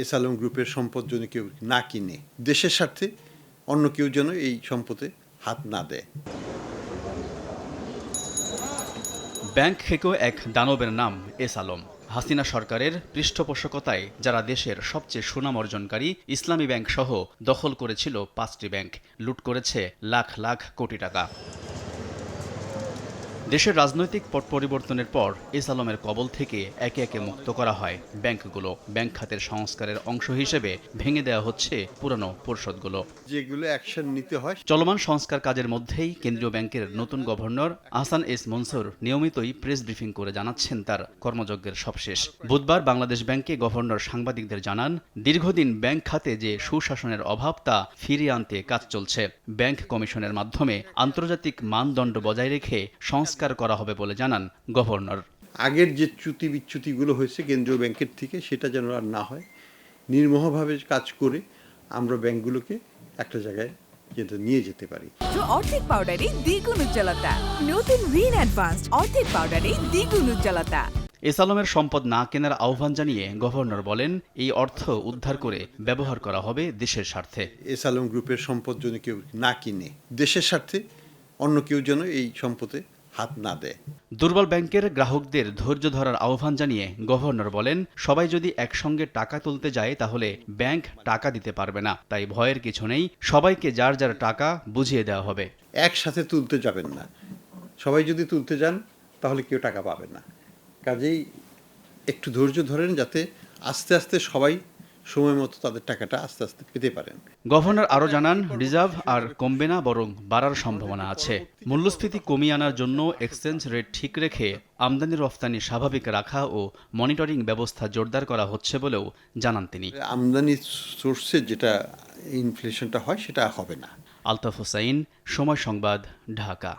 S Alam গ্রুপের সম্পদ যেন কেউ না কিনে, দেশের স্বার্থে অন্য কেউ যেন এই সম্পদে হাত না দেয়। ব্যাংক থেকেও এক দানবের নাম এস আলম হাসিনা সরকারের পৃষ্ঠপোষকতায় যারা দেশের সবচেয়ে সুনাম অর্জনকারী ইসলামী ব্যাংক সহ দখল করেছিল পাঁচটি ব্যাংক, লুট করেছে লাখ লাখ কোটি টাকা। দেশের রাজনৈতিক পট পরিবর্তনের পর এস আলমের কবল থেকে একে একে মুক্ত করা হয়। ব্যাংকগুলো ব্যাংক খাতের সংস্কারের অংশ হিসেবে ভেঙে দেওয়া হচ্ছে পুরনো পরিষদগুলো। যেগুলো অ্যাকশন নিতে হয়। চলমান সংস্কার কাজের মধ্যেই কেন্দ্রীয় ব্যাংকের নতুন গভর্নর আহসান এস মনসুর নিয়মিতই প্রেস ব্রিফিং করে জানাচ্ছেন তার কর্মযজ্ঞের সবশেষ। বুধবার বাংলাদেশ ব্যাংকে গভর্নর সাংবাদিকদের জানান দীর্ঘদিন ব্যাংক খাতে যে সুশাসনের অভাব তা ফিরিয়ে আনতে কাজ চলছে। ব্যাংক কমিশনের মাধ্যমে আন্তর্জাতিক মানদণ্ড বজায় রেখে সংস্কার করা হবে বলে জানান গভর্নর। আগের যে চ্যুতি বিচ্যুতিগুলো হয়েছে কেন্দ্রীয় ব্যাংকের থেকে সেটা যেন আর না হয় নির্মোহভাবে কাজ করে আমরা ব্যাংকগুলোকে একটা জায়গায় যেটা নিয়ে যেতে পারি। অর্ধেক পাউডারে দ্বিগুণ উজ্জ্বলতা। নতুন রিন অ্যাডভান্সড অর্ধেক পাউডারে দ্বিগুণ উজ্জ্বলতা। এস আলমের সম্পদ না কেনার আহ্বান জানিয়ে গভর্নর বলেন এই অর্থ উদ্ধার করে ব্যবহার করা হবে দেশের স্বার্থে। এস আলম গ্রুপের সম্পদ যেন কেউ না কিনে দেশের স্বার্থে অন্য কেউ যেন এই সম্পদে হাত না দেয় দুর্বল ব্যাংকের গ্রাহকদের ধৈর্য ধরার আহ্বান জানিয়ে গভর্নর বলেন সবাই যদি একসঙ্গে টাকা তুলতে যায় তাহলে ব্যাংক টাকা দিতে পারবে না। তাই ভয়ের কিছু নেই সবাইকে যার যার টাকা বুঝিয়ে দেওয়া হবে। একসাথে তুলতে যাবেন না। সবাই যদি তুলতে যান তাহলে কেউ টাকা পাবে না। কাজেই একটু ধৈর্য ধরেন যাতে আস্তে আস্তে সবাই সময় মতো তাদের টাকাটা আস্তে আস্তে পেতে পারেন। গভর্নর আরও জানান রিজার্ভ আর কমবে না বরং বাড়ার সম্ভাবনা আছে। মূল্যস্ফীতি কমিয়ে আনার জন্য এক্সচেঞ্জ রেট ঠিক রেখে আমদানি রফতানি স্বাভাবিক রাখা ও মনিটরিং ব্যবস্থা জোরদার করা হচ্ছে বলেও জানান তিনি। আমদানি সোর্সে যেটা ইনফ্লেশনটা হয় সেটা হবে না। আলতাফ হোসাইন সময় সংবাদ ঢাকা।